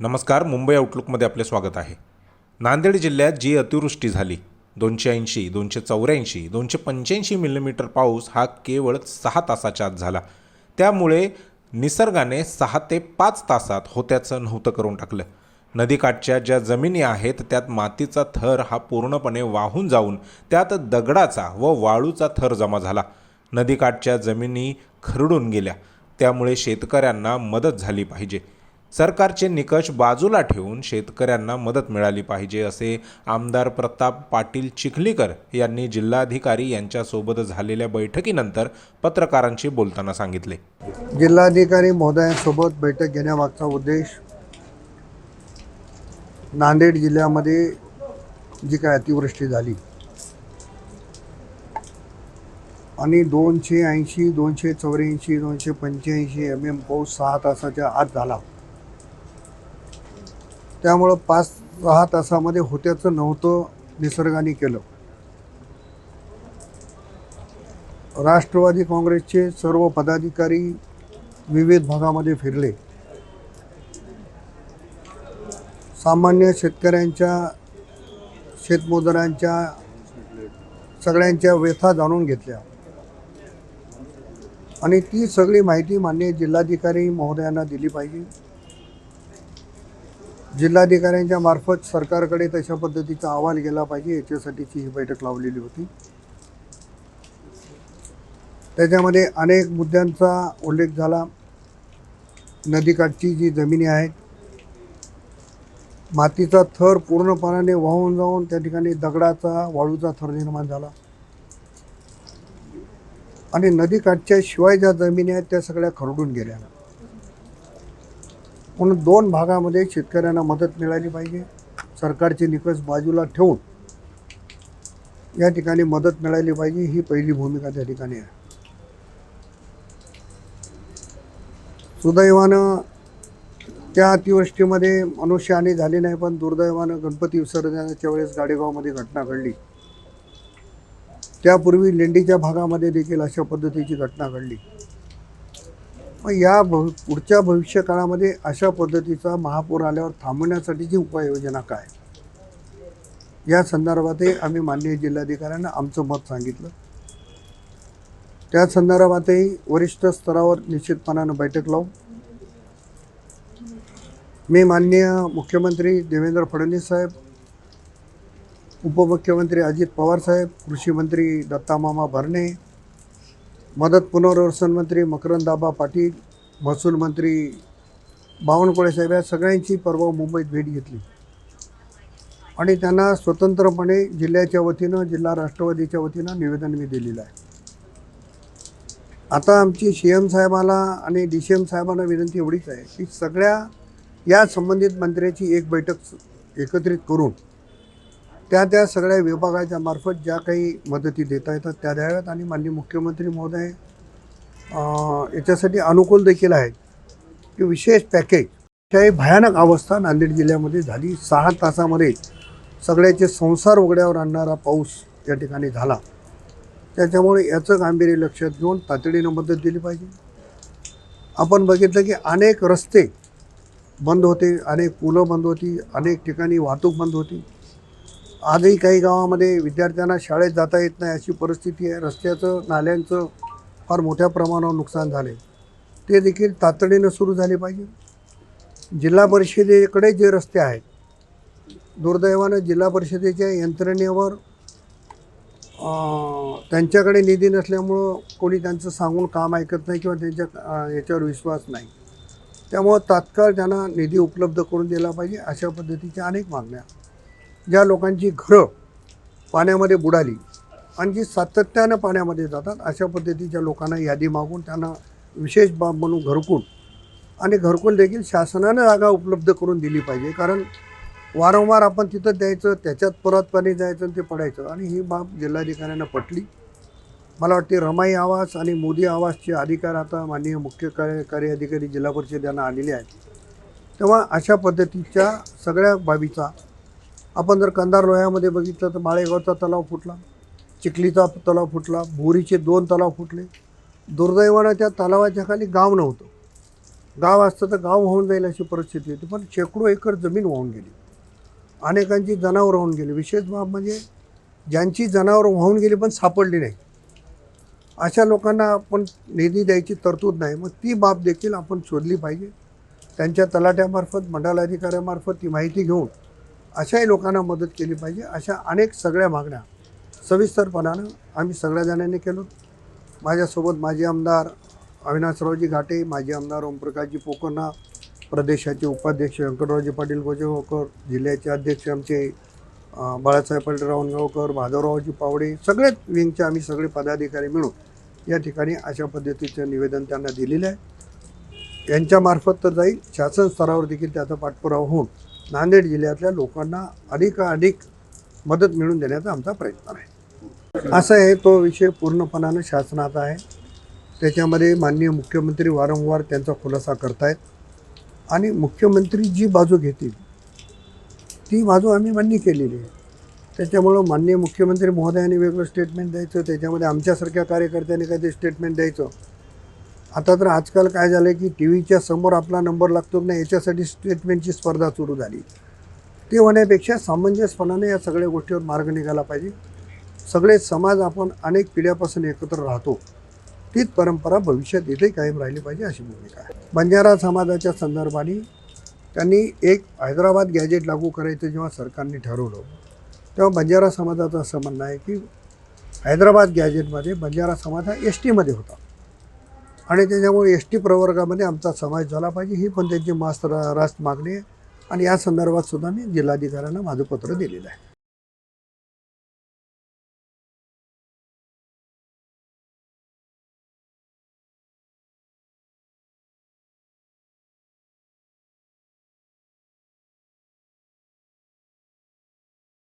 नमस्कार मुंबई आउटलुकमध्ये आपले स्वागत आहे. नांदेड जिल्ह्यात जी अतिवृष्टी झाली दोनशे ऐंशी दोनशे चौऱ्याऐंशी दोनशे पंच्याऐंशी मिलीमीटर पाऊस हा केवळ सहा तासाच्या आत झाला. त्यामुळे निसर्गाने सहा ते पाच तासात होत्याचं नव्हतं करून टाकलं. नदीकाठच्या ज्या जमिनी आहेत त्यात मातीचा थर हा पूर्णपणे वाहून जाऊन त्यात दगडाचा व वाळूचा थर जमा झाला. नदीकाठच्या जमिनी खरडून गेल्या. त्यामुळे शेतकऱ्यांना मदत झाली पाहिजे. सरकारचे निकष बाजूला ठेवून शेतकऱ्यांना मदत मिळाली पाहिजे असे आमदार प्रताप पाटील चिखलीकर यांनी जिल्हाधिकारी यांच्यासोबत झालेल्या बैठकीनंतर पत्रकारांशी बोलताना सांगितले. जिल्हाधिकारी महोदयांसोबत बैठक घेण्यामागचा उद्देश नांदेड जिल्ह्यामध्ये जी काय अतिवृष्टी झाली आणि दोनशे ऐंशी दोनशे चौऱ्याऐंशी दोनशे पंच्याऐंशी एम एम पाऊस सहा तासाच्या आत झाला. त्यामुळं पाच सहा तासामध्ये होत्याचं नव्हतं निसर्गाने केलं. राष्ट्रवादी काँग्रेसचे सर्व पदाधिकारी विविध भागामध्ये फिरले. सामान्य शेतकऱ्यांच्या शेतमजुरांच्या सगळ्यांच्या व्यथा जाणून घेतल्या. आणि ती सगळी माहिती मान्य जिल्हाधिकारी महोदयांना दिली पाहिजे. जिल्हाधिकाऱ्यांच्या मार्फत सरकारकडे तशा पद्धतीचा अहवाल गेला पाहिजे याच्यासाठीची ही बैठक लावलेली होती. त्याच्यामध्ये अनेक मुद्द्यांचा उल्लेख झाला. नदीकाठची जी जमिनी आहेत मातीचा थर पूर्णपणाने वाहून जाऊन त्या ठिकाणी दगडाचा वाळूचा थर निर्माण झाला. आणि नदीकाठच्या शिवाय ज्या जमिनी आहेत त्या सगळ्या खरडून गेल्या. म्हणून दोन भागामध्ये शेतकऱ्यांना मदत मिळाली पाहिजे. सरकारचे निकष बाजूला ठेवून या ठिकाणी मदत मिळाली पाहिजे ही पहिली भूमिका त्या ठिकाणी आहे. सुदैवानं त्या अतिवृष्टीमध्ये मनुष्यहानी झाली नाही पण दुर्दैवानं गणपती विसर्जनाच्या वेळेस गाडेगावमध्ये घटना घडली. त्यापूर्वी लेंडीच्या भागामध्ये देखील अशा पद्धतीची घटना घडली. मग या भ पुढच्या भविष्य काळामध्ये अशा पद्धतीचा महापूर आल्यावर थांबवण्यासाठीची उपाययोजना काय? या संदर्भातही आम्ही माननीय जिल्हाधिकाऱ्यांना आमचं मत सांगितलं. त्या संदर्भातही वरिष्ठ स्तरावर निश्चितपणानं बैठक लावू. मी माननीय मुख्यमंत्री देवेंद्र फडणवीस साहेब उपमुख्यमंत्री अजित पवार साहेब कृषी मंत्री दत्तामामा भरणे मदत पुनर्वसन मंत्री मकरंदाबा पाटील महसूल मंत्री बावनकुळे साहेब या सगळ्यांची परवा मुंबईत भेट घेतली. आणि त्यांना स्वतंत्रपणे जिल्ह्याच्या वतीनं जिल्हा राष्ट्रवादीच्या वतीनं निवेदन मी दिलेलं आहे. आता आमची सी एम साहेबाला आणि डी सी एम साहेबांना विनंती एवढीच आहे की सगळ्या या संबंधित मंत्र्याची एक बैठक एकत्रित करून त्या त्या सगळ्या विभागाच्या मार्फत ज्या काही मदती देता येतात त्या द्याव्यात. आणि माननीय मुख्यमंत्री महोदय याच्यासाठी अनुकूल देखील आहेत. की विशेष पॅकेज त्या भयानक अवस्था नांदेड जिल्ह्यामध्ये झाली. सहा तासामध्ये सगळ्याचे संसार उघड्यावर आणणारा पाऊस या ठिकाणी झाला. त्याच्यामुळे याचं गांभीर्य लक्षात घेऊन तातडीनं मदत दिली पाहिजे. आपण बघितलं की अनेक रस्ते बंद होते अनेक पुलं बंद होती अनेक ठिकाणी वाहतूक बंद होती. आजही काही गावामध्ये विद्यार्थ्यांना शाळेत जाता येत नाही अशी परिस्थिती आहे. रस्त्याचं नाल्यांचं फार मोठ्या प्रमाणावर नुकसान झाले ते देखील तातडीनं सुरू झाले पाहिजे. जिल्हा परिषदेकडे जे रस्ते आहेत दुर्दैवानं जिल्हा परिषदेच्या यंत्रणेवर त्यांच्याकडे निधी नसल्यामुळं कोणी त्यांचं सांगून काम ऐकत नाही किंवा त्यांच्या याच्यावर विश्वास नाही. त्यामुळं तात्काळ त्यांना निधी उपलब्ध करून दिला पाहिजे अशा पद्धतीच्या अनेक मागण्या ज्या लोकांची घरं पाण्यामध्ये बुडाली आणि जी सातत्यानं पाण्यामध्ये जातात अशा पद्धतीच्या लोकांना यादी मागून त्यांना विशेष बाब म्हणून घरकुल आणि घरकुल देखील शासनानं जागा उपलब्ध करून दिली पाहिजे. कारण वारंवार आपण तिथं द्यायचं त्याच्यात परत पाणी जायचं आणि ते पडायचं आणि ही बाब जिल्हाधिकाऱ्यांना पटली. मला वाटते रमाई आवास आणि मोदी आवासचे अधिकार आता माननीय मुख्य कार्य कार्य अधिकारी जिल्हा परिषद यांना आलेले आहेत. तेव्हा अशा पद्धतीच्या सगळ्या बाबीचा आपण जर कंधार लोह्यामध्ये बघितलं तर माळेगावचा तलाव फुटला चिखलीचा तलाव फुटला भोरीचे दोन तलाव फुटले. दुर्दैवानं त्या तलावाच्या खाली गाव नव्हतं. गाव असतं तर गाव वाहून जाईल अशी परिस्थिती होती पण शेकडो एकर जमीन वाहून गेली. अनेकांची जनावरं वाहून गेली. विशेष बाब म्हणजे ज्यांची जनावरं वाहून गेली पण सापडली नाही. अशा लोकांना आपण निधी द्यायची तरतूद नाही. मग ती बाब देखील आपण शोधली पाहिजे. त्यांच्या तलाट्यामार्फत मंडलाधिकाऱ्यामार्फत ती माहिती घेऊन अशाही लोकांना मदत केली पाहिजे. अशा अनेक सगळ्या मागण्या सविस्तरपणानं आम्ही सगळ्या जणांनी केलो. माझ्यासोबत माजी आमदार अविनाशरावजी घाटे माजी आमदार ओमप्रकाशजी पोकरणा प्रदेशाचे उपाध्यक्ष व्यंकटरावजी पाटील गोजेगावकर जिल्ह्याचे अध्यक्ष आमचे बाळासाहेब पाटील रावणगावकर माधवरावजी पावडे सगळेच विंगचे आम्ही सगळे पदाधिकारी मिळून या ठिकाणी अशा पद्धतीचं निवेदन त्यांना दिलेलं आहे. यांच्यामार्फत तर जाईल. शासन स्तरावर देखील त्याचा पाठपुरावा होऊन नांदेड जिल्ह्यातल्या लोकांना अधिकाधिक मदत मिळवून देण्याचा आमचा प्रयत्न आहे. असं आहे तो विषय पूर्णपणानं शासनाचा आहे. त्याच्यामध्ये माननीय मुख्यमंत्री वारंवार त्यांचा खुलासा करतायत. आणि मुख्यमंत्री जी बाजू घेतील ती बाजू आम्ही मान्य केलेली आहे. त्याच्यामुळं माननीय मुख्यमंत्री महोदयांनी वेगळं स्टेटमेंट द्यायचं त्याच्यामध्ये आमच्यासारख्या कार्यकर्त्यांनी काहीतरी स्टेटमेंट द्यायचं. आता तर आजकाल काय झालं की टी व्हीच्या समोर आपला नंबर लागतो की नाही याच्यासाठी स्टेटमेंटची स्पर्धा सुरू झाली. ते होण्यापेक्षा सामंजस्यपणाने या सगळ्या गोष्टीवर मार्ग निघाला पाहिजे. सगळे समाज आपण अनेक पिढ्यापासून एकत्र राहतो. तीच परंपरा भविष्यात इथे कायम राहिली पाहिजे अशी भूमिका आहे. बंजारा समाजाच्या संदर्भाने त्यांनी एक हैदराबाद गॅजेट लागू करायचं जेव्हा सरकारने ठरवलं तेव्हा बंजारा समाजाचं असं म्हणणं आहे की हैदराबाद गॅजेटमध्ये बंजारा समाज हा एस टीमध्ये होता. आणि त्याच्यामुळे एस टी प्रवर्गामध्ये आमचा समावेश झाला पाहिजे. ही पण त्यांची मास्त रास्त मागणी आहे. आणि या संदर्भात सुद्धा मी जिल्हाधिकाऱ्यांना माझं पत्र दिलेलं आहे.